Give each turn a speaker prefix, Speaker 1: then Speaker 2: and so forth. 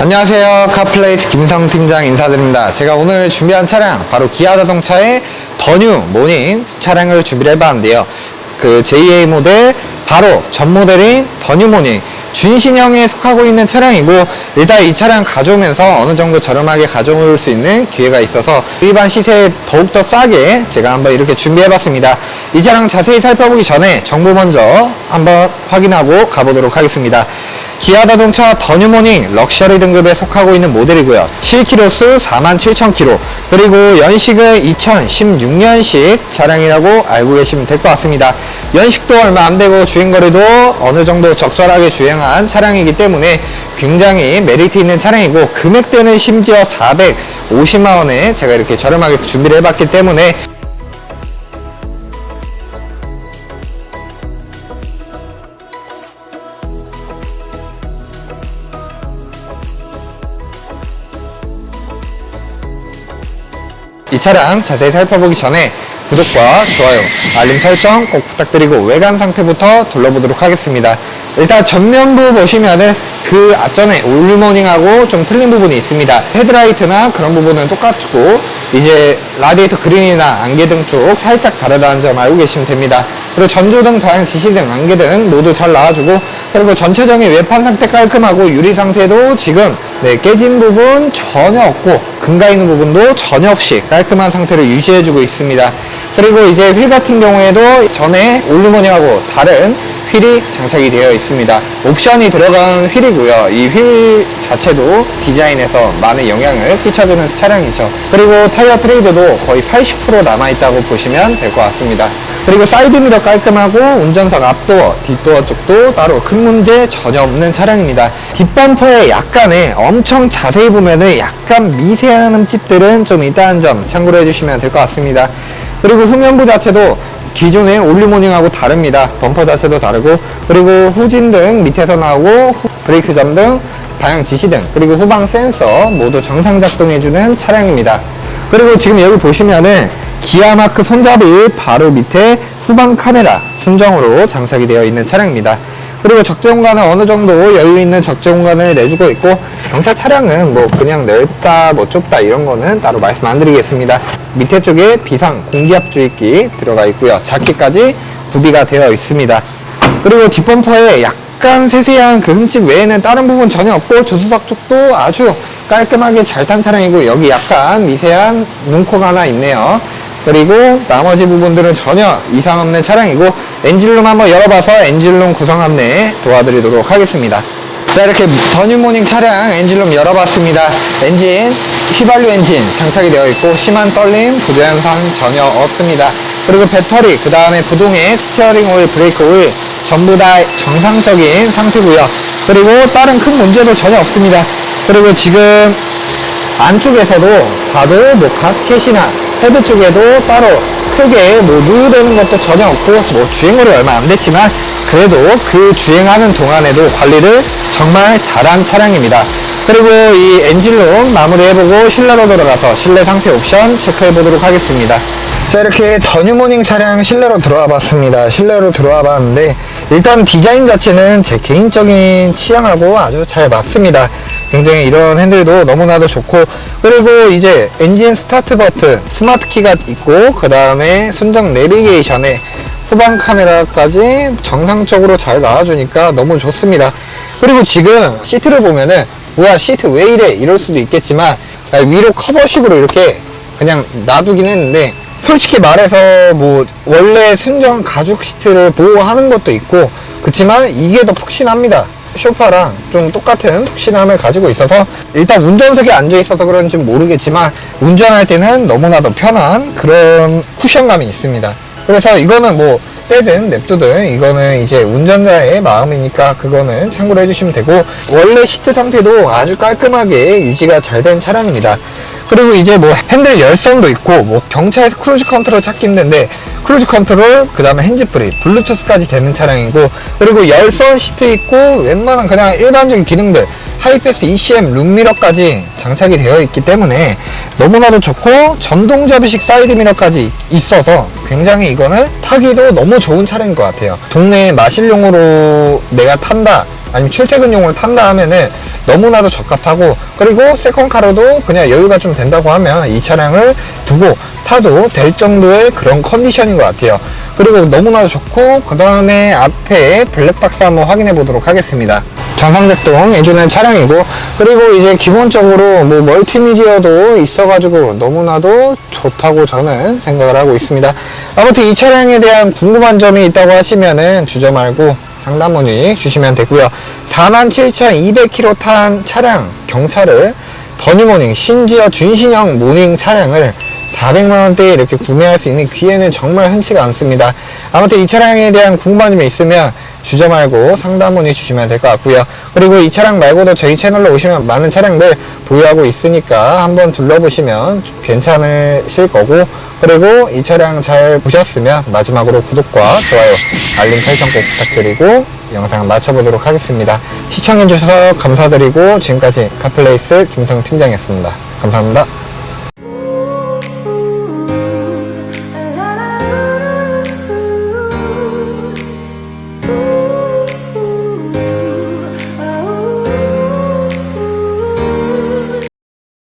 Speaker 1: 안녕하세요. 카플레이스 김성 팀장 인사드립니다. 제가 오늘 준비한 차량 바로 기아 자동차의 더뉴 모닝 차량을 준비를 해봤는데요. 그 JA 모델 바로 전 모델인 더뉴 모닝 준신형에 속하고 있는 차량이고 일단 이 차량 가져오면서 어느 정도 저렴하게 가져올 수 있는 기회가 있어서 일반 시세에 더욱더 싸게 제가 한번 이렇게 준비해봤습니다. 이 차량 자세히 살펴보기 전에 정보 먼저 한번 확인하고 가보도록 하겠습니다. 기아 자동차 더뉴모닝 럭셔리 등급에 속하고 있는 모델이고요. 실키로수 47,000km 그리고 연식은 2016년식 차량이라고 알고 계시면 될 것 같습니다. 연식도 얼마 안 되고 주행거리도 어느 정도 적절하게 주행한 차량이기 때문에 굉장히 메리트 있는 차량이고 금액대는 심지어 450만 원에 제가 이렇게 저렴하게 준비를 해봤기 때문에 이 차량 자세히 살펴보기 전에 구독과 좋아요, 알림 설정 꼭 부탁드리고 외관 상태부터 둘러보도록 하겠습니다. 일단 전면부 보시면은 그 앞전에 올모닝하고 좀 틀린 부분이 있습니다. 헤드라이트나 그런 부분은 똑같고 이제 라디에이터 그린이나 안개등 쪽 살짝 다르다는 점 알고 계시면 됩니다. 그리고 전조등, 방향 지시등, 안개등 모두 잘 나와주고 그리고 전체적인 외판 상태 깔끔하고 유리 상태도 지금 네, 깨진 부분 전혀 없고 금가 있는 부분도 전혀 없이 깔끔한 상태를 유지해주고 있습니다. 그리고 이제 휠 같은 경우에도 전에 올루모니하고 다른 휠이 장착이 되어 있습니다. 옵션이 들어간 휠이고요. 이 휠 자체도 디자인에서 많은 영향을 끼쳐주는 차량이죠. 그리고 타이어 트레이드도 거의 80% 남아있다고 보시면 될 것 같습니다. 그리고 사이드미러 깔끔하고 운전석 앞도어, 뒷도어 쪽도 따로 큰 문제 전혀 없는 차량입니다. 뒷범퍼에 약간의 엄청 자세히 보면은 약간 미세한 흠집들은 좀 있다는 점 참고로 해주시면 될 것 같습니다. 그리고 후면부 자체도 기존의 올리모닝하고 다릅니다. 범퍼 자체도 다르고 그리고 후진등 밑에서 나오고 후- 브레이크 점 등 방향 지시등 그리고 후방 센서 모두 정상 작동해주는 차량입니다. 그리고 지금 여기 보시면은 기아마크 손잡이 바로 밑에 후방 카메라 순정으로 장착이 되어 있는 차량입니다. 그리고 적재 공간은 어느 정도 여유 있는 적재 공간을 내주고 있고 경차 차량은 뭐 그냥 넓다 뭐 좁다 이런 거는 따로 말씀 안 드리겠습니다. 밑에 쪽에 비상 공기압 주입기 들어가 있고요. 작게까지 구비가 되어 있습니다. 그리고 뒷범퍼에 약간 세세한 그 흠집 외에는 다른 부분 전혀 없고 조수석 쪽도 아주 깔끔하게 잘 탄 차량이고 여기 약간 미세한 눈코가 하나 있네요. 그리고 나머지 부분들은 전혀 이상 없는 차량이고 엔진룸 한번 열어봐서 엔진룸 구성 안내 도와드리도록 하겠습니다. 자 이렇게 더뉴모닝 차량 엔진룸 열어봤습니다. 엔진 휘발유 엔진 장착이 되어 있고 심한 떨림 부조현상 전혀 없습니다. 그리고 배터리 그 다음에 부동액 스티어링 오일 브레이크 오일 전부 다 정상적인 상태고요. 그리고 다른 큰 문제도 전혀 없습니다. 그리고 지금 안쪽에서도 봐도 뭐 가스켓이나 헤드 쪽에도 따로 크게 뭐 누유되는 것도 전혀 없고 뭐 주행거리 얼마 안 됐지만 그래도 그 주행하는 동안에도 관리를 정말 잘한 차량입니다. 그리고 이 엔진룸 마무리해보고 실내로 들어가서 실내 상태 옵션 체크해 보도록 하겠습니다. 자 이렇게 더뉴모닝 차량 실내로 들어와 봤습니다 실내로 들어와 봤는데 일단 디자인 자체는 제 개인적인 취향하고 아주 잘 맞습니다 굉장히 이런 핸들도 너무나도 좋고 그리고 이제 엔진 스타트 버튼 스마트 키가 있고 그 다음에 순정 내비게이션에 후방 카메라까지 정상적으로 잘 나와주니까 너무 좋습니다. 그리고 지금 시트를 보면은 뭐야 시트 왜 이래? 이럴 수도 있겠지만 아, 위로 커버식으로 이렇게 그냥 놔두긴 했는데 솔직히 말해서 뭐 원래 순정 가죽 시트를 보호하는 것도 있고 그렇지만 이게 더 푹신합니다 쇼파랑 좀 똑같은 푹신함을 가지고 있어서 일단 운전석에 앉아 있어서 그런지 모르겠지만 운전할 때는 너무나도 편한 그런 쿠션감이 있습니다. 그래서 이거는 뭐 빼든 냅두든 이거는 이제 운전자의 마음이니까 그거는 참고로 해주시면 되고 원래 시트 상태도 아주 깔끔하게 유지가 잘 된 차량입니다. 그리고 이제 뭐 핸들 열선도 있고 뭐 경차에서 크루즈 컨트롤 찾기 힘든데 크루즈 컨트롤 그 다음에 핸즈프리 블루투스까지 되는 차량이고 그리고 열선 시트 있고 웬만한 그냥 일반적인 기능들 하이패스 ECM 룸미러까지 장착이 되어 있기 때문에 너무나도 좋고 전동 접이식 사이드 미러까지 있어서 굉장히 이거는 타기도 너무 좋은 차량인 것 같아요. 동네에 마실용으로 내가 탄다 아니면 출퇴근용으로 탄다 하면은 너무나도 적합하고 그리고 세컨카로도 그냥 여유가 좀 된다고 하면 이 차량을 두고 타도 될 정도의 그런 컨디션인 것 같아요. 그리고 너무나도 좋고 그 다음에 앞에 블랙박스 한번 확인해 보도록 하겠습니다. 전상작동 해주는 차량이고 그리고 이제 기본적으로 뭐 멀티미디어도 있어 가지고 너무나도 좋다고 저는 생각을 하고 있습니다. 아무튼 이 차량에 대한 궁금한 점이 있다고 하시면은 주저 말고 상담 문의 주시면 되고요. 47,200km 탄 차량 경차를 더니모닝 심지어 준신형 모닝 차량을 400만원대에 이렇게 구매할 수 있는 기회는 정말 흔치가 않습니다. 아무튼 이 차량에 대한 궁금한 점이 있으면 주저 말고 상담 문의 주시면 될 것 같고요. 그리고 이 차량 말고도 저희 채널로 오시면 많은 차량들 보유하고 있으니까 한번 둘러보시면 괜찮으실 거고 그리고 이 차량 잘 보셨으면 마지막으로 구독과 좋아요, 알림 설정 꼭 부탁드리고 영상 마쳐보도록 하겠습니다. 시청해주셔서 감사드리고 지금까지 카플레이스 김성 팀장이었습니다. 감사합니다.